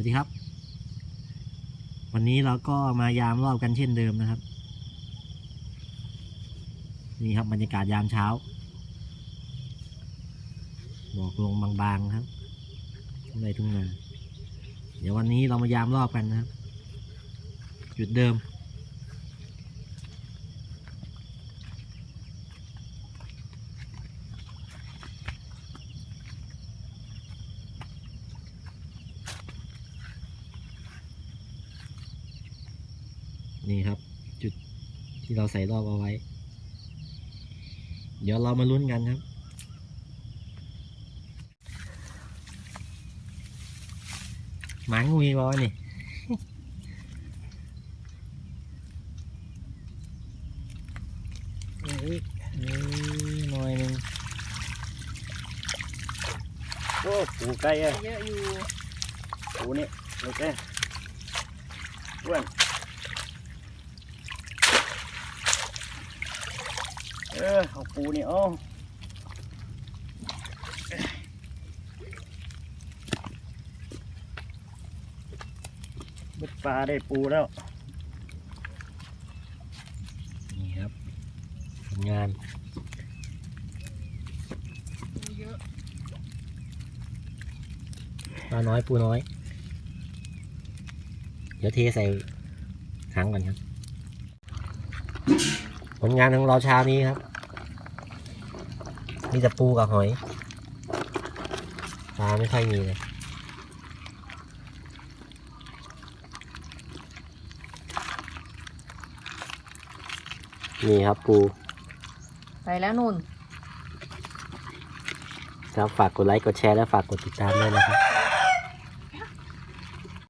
วัสดีครับ วันนี้เราก็มายามรอบกันเช่นเดิมนะครับ นี่ครับบรรยากาศยามเช้าหมอกลงบางๆครับทุ่งไรทุ่งนาเดี๋ยววันนี้เรามายามรอบกันนะครับ จุดเดิม นี่ครับ จุดที่เราใส่รอบเอาไว้ เดี๋ยวเรามาลุ้นกันครับหมางูมีบอนี่เอ้ยเอ้ยหน่อยหนึงโอ้ปูไก่อะเยอะอยู่ปูนี่โอเคอ้วน เออเอาปูนี่เอาเบ็ดปลาได้ปูแล้ว นี่ครับผลงานเยอะปลาน้อยปูน้อย เดี๋ยวเทใส่ถังก่อนครับ ผลงานของเราเช้านี้ครับ มีแต่ปูกับหอยปลาไม่ค่อยมีเลยนี่ครับปู ไปแล้วนุ่น ครับฝากกดไลค์ กดแชร์ และฝากกดติดตามด้วยนะครับ